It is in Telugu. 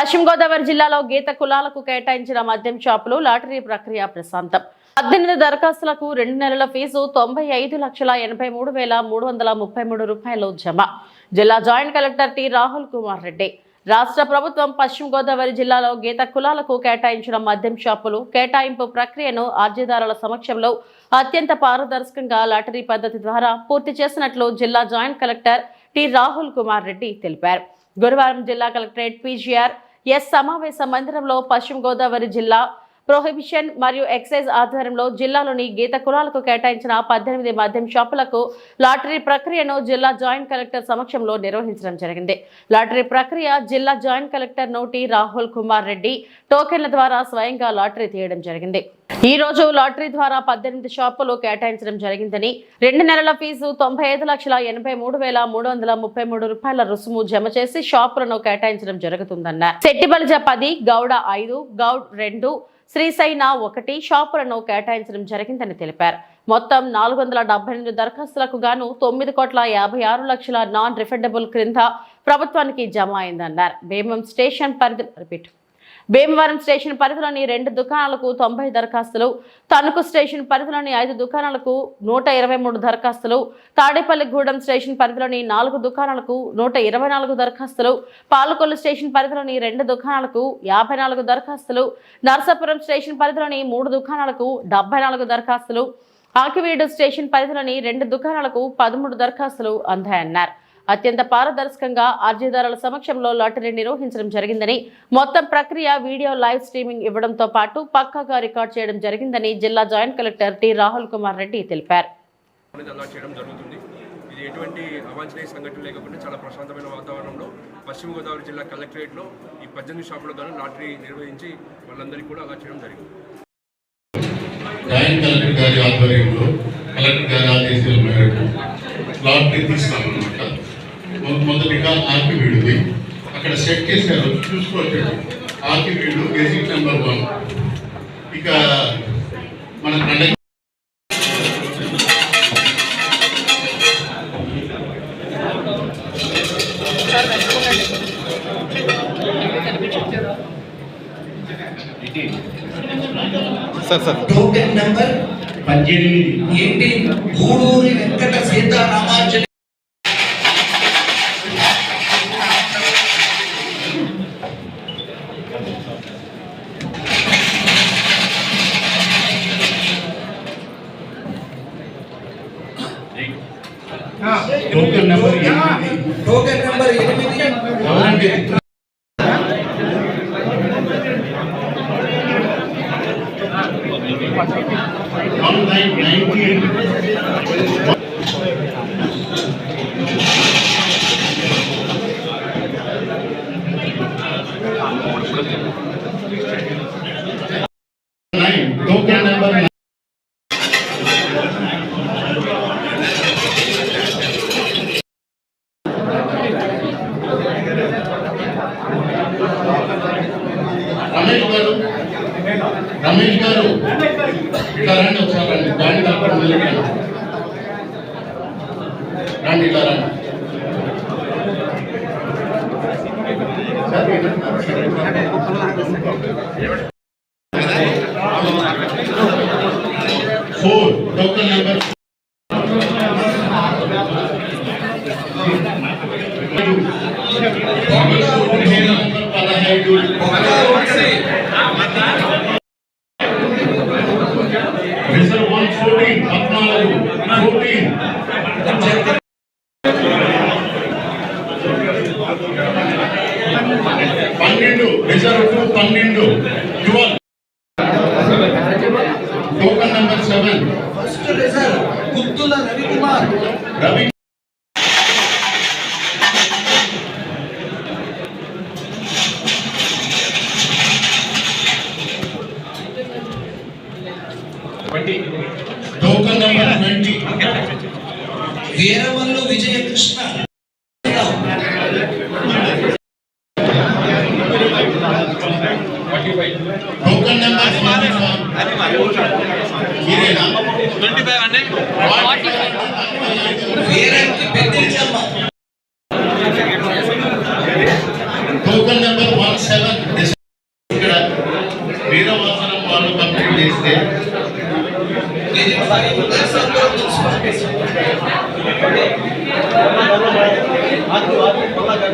పశ్చిమ గోదావరి జిల్లాలో గీత కులాలకు కేటాయించిన మద్యం షాపులు లాటరీ ప్రక్రియ ప్రశాంతం. పద్దెనిమిది దరఖాస్తులకు రెండు నెలల ఫీజు తొంభై ఐదు లక్షల ఎనభై మూడు వేల మూడు వందల ముప్పై మూడు రూపాయలు జమ. జిల్లా joint collector T Rahul Kumar Reddy. రాష్ట్ర ప్రభుత్వం పశ్చిమ గోదావరి జిల్లాలో గీత కులాలకు కేటాయించిన మద్యం షాపులు కేటాయింపు ప్రక్రియను అర్జీదారుల సమక్షంలో అత్యంత పారదర్శకంగా లాటరీ పద్ధతి ద్వారా పూర్తి చేసినట్లు జిల్లా joint collector T Rahul Kumar Reddy తెలిపారు. గురువారం జిల్లా కలెక్టరేట్ పీజీఆర్ ఎస్ సమావేశ మందిరంలో పశ్చిమ గోదావరి జిల్లా ప్రొహిబిషన్ మరియు ఎక్సైజ్ ఆధ్వర్యంలో జిల్లాలోని గీత కులాలకు కేటాయించిన పద్దెనిమిది మద్యం షాపులకు లాటరీ ప్రక్రియను జిల్లా జాయింట్ కలెక్టర్ సమక్షంలో నిర్వహించడం జరిగింది. లాటరీ ప్రక్రియ జిల్లా జాయింట్ కలెక్టర్ నోటి రాహుల్ కుమార్ రెడ్డి టోకెన్ల ద్వారా స్వయంగా లాటరీ తీయడం జరిగింది. ఈ రోజు లాటరీ ద్వారా పద్దెనిమిది షాపులు కేటాయించడం జరిగిందని రెండు నెలల ఫీజు తొంభై ఐదు లక్షల ఎనభై మూడు వేల మూడు వందల ముప్పై మూడు రూపాయల రుసుము జమ చేసి షాపులను కేటాయించడం జరుగుతుందన్నారు. సెట్టిబలిజ పది గౌడ ఐదు గౌడ్ రెండు శ్రీశైన ఒకటి షాపులను కేటాయించడం జరిగిందని తెలిపారు. మొత్తం నాలుగు వందల డెబ్బై ఎనిమిది దరఖాస్తులకు గాను తొమ్మిది కోట్ల యాభై ఆరు లక్షల నాన్ రిఫండబుల్ క్రింద ప్రభుత్వానికి జమ అయిందన్నారు. భీమం స్టేషన్ పరిధి రిపీట్. భీమవరం స్టేషన్ పరిధిలోని రెండు దుకాణాలకు తొంభై దరఖాస్తులు తణుకు స్టేషన్ పరిధిలోని ఐదు దుకాణాలకు నూట ఇరవై మూడు దరఖాస్తులు తాడేపల్లిగూడెం స్టేషన్ పరిధిలోని నాలుగు దుకాణాలకు నూట ఇరవై నాలుగు దరఖాస్తులు పాలకొల్లు స్టేషన్ పరిధిలోని రెండు దుకాణాలకు యాభై నాలుగు దరఖాస్తులు నర్సాపురం స్టేషన్ పరిధిలోని మూడు దుకాణాలకు డెబ్బై నాలుగు దరఖాస్తులు ఆకివీడు స్టేషన్ పరిధిలోని రెండు దుకాణాలకు పదమూడు దరఖాస్తులు అందాయన్నారు. అత్యంత పారదర్శకంగా అర్జీదారుల సమక్షంలో లాటరీ నిర్వహించడం జరిగిందని మొత్తం ప్రక్రియ వీడియో లైవ్ స్ట్రీమింగ్ ఇవ్వడంతో పాటు పక్కాగా రికార్డ్ చేయడం జరిగిందని జిల్లా joint collector T Rahul Kumar Reddy తెలిపారు. ఇది ఎటువంటి అవాంఛనీయ సంఘటన లేకుండా చాలా ప్రశాంతమైన వాతావరణంలో పశ్చిమ గోదావరి జిల్లా కలెక్టరేట్లో ఈ పద్దెనిమిది షాపుల గాను లాటరీ నిర్వహించి వాళ్ళందరికీ కూడా అలా చేయడం జరిగింది. జాయింట్ కలెక్టర్ గారి ఆధ్వర్యంలో కలెక్టర్ గారి ఆదేశాల మేరకు లాటరీ మొ- మొదటిగా ఆర్కివీడుది అక్కడ సెట్ చేశారు. చూసుకోవచ్చు ఆర్కివీడు గెజిట్ నెంబర్ వన్. ఇక మన కండక్ట్ టోకెన్ నంబర్ పద్దెనిమిది. ఏంటి? గూడూరి వెంకట సీతారామార్జున టోకెన్ నెంబర్ ఎనిమిది టోకెన్ నంబర్ ఎనిమిది అవునండి one nine nineteen nine token number nine Ramesh garu Ramesh garu ఇట్లా రండి ఒకసారి రండి దాని తప్ప నిలబడండి రండి ఇలా రండి. ఫోర్ టోకన్ నెంబర్ పద్నాలుగు పన్నెండు రిజర్వ్ పన్నెండు twelve token number seven first Guttula Ravikumar Ravi token number twenty. Veeravallu Vijayakrishna. Token number మీరేనా? Veeranki Peddinchamma token number one seven. Veeravasaram వాళ్ళు కంప్లీట్ చేస్తే ಇದು ಬಾರಿ ದೊಡ್ಡ ಸರ್ಫೇಸ್ ಮಾತು